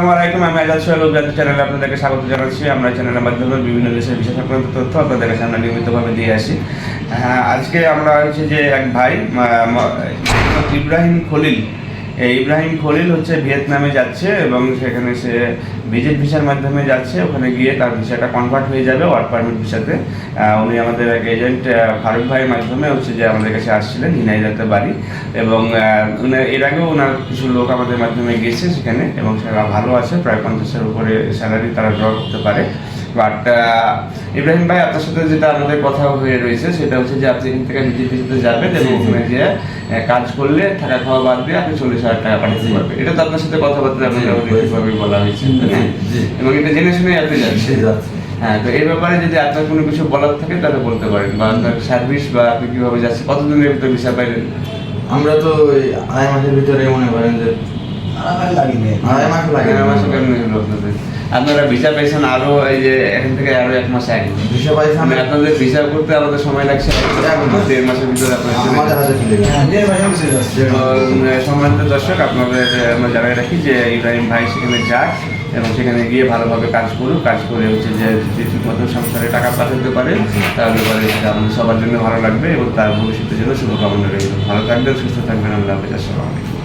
আসসালামু আলাইকুম আমি আজাদ আপনাদেরকে স্বাগত জানাচ্ছি। আমরা চ্যানেলের মাধ্যমে বিভিন্ন দেশের বিষয় তথ্য আপনাদের আমরা নিয়মিতভাবে দিয়ে আসি। হ্যাঁ, আজকে আমরা হচ্ছে যে এক ভাই ইব্রাহিম খলিল ইব্রাহিম খলিল হচ্ছে ভিয়েতনামে যাচ্ছে এবং সেখানে সে ভিজিট ভিসার মাধ্যমে যাচ্ছে। ওখানে গিয়ে তার ভিসাটা কনভার্ট হয়ে যাবে ওয়ার্ক পারমিট ভিসাতে। উনি আমাদের এক এজেন্ট ফারুক ভাইয়ের মাধ্যমে হচ্ছে যে আমাদের কাছে আসছিলেন ঝিনাইদাতে বাড়ি। এবং এর আগেও ওনার কিছু লোক আমাদের মাধ্যমে গেছে সেখানে এবং সেটা ভালো আছে। প্রায় পঞ্চাশের উপরে স্যালারি তারা ড্র করতে পারে। বাট ইব্রাহিম ভাই আপনার সাথে যেটা আমাদের কথা হয়ে রয়েছে সেটা হচ্ছে যে আপনি এখান থেকে ভিজিট ভিসাতে যাবেন এবং ওখানে গিয়ে কাজ করলে থাকা খাওয়া বাদ দিয়ে আপনি চল্লিশ হাজার টাকা পাঠাতে পারবেন। এটা তো আপনার সাথে কথাবার্তা ঠিকভাবে বলা হয়েছে? জি। এবং এটা জেনে শুনে আপনি যাচ্ছেন যাচ্ছে। হ্যাঁ তো এই ব্যাপারে যদি আপনার কোনো কিছু বলার থাকে তাহলে বলতে পারেন। বা আপনার সার্ভিস বা আপনি কীভাবে যাচ্ছেন কতদিনের ভিতরে ভিসা পাইলেন? আমরা তো আড়াই মাসের ভিতরে মনে করেন যে আপনারা ভিসা পেয়েছেন আরও এই যে এখান থেকে আরও এক মাস আগে। ভিসা পাইছি মানে আপনাদের ভিসা করতে আমাদের সময় লাগছে দেড় মাসের ভিতরে হ্যাঁ সম্মানিত দর্শক আপনাদের আমরা জানাই রাখি যে ইব্রাহিম ভাই সেখানে যাক এবং সেখানে গিয়ে ভালোভাবে কাজ করুক। কাজ করে হচ্ছে যে যদি ঠিক মতো সংসারে টাকা পাঠাতে পারে তাহলে পরে সেটা আমাদের সবার জন্য ভালো লাগবে এবং তার ভবিষ্যতের জন্য শুভকামনা রইল। ভালো থাকবেন সুস্থ থাকবেন। আল্লাহ হাফেজ। আসসালামু আলাইকুম।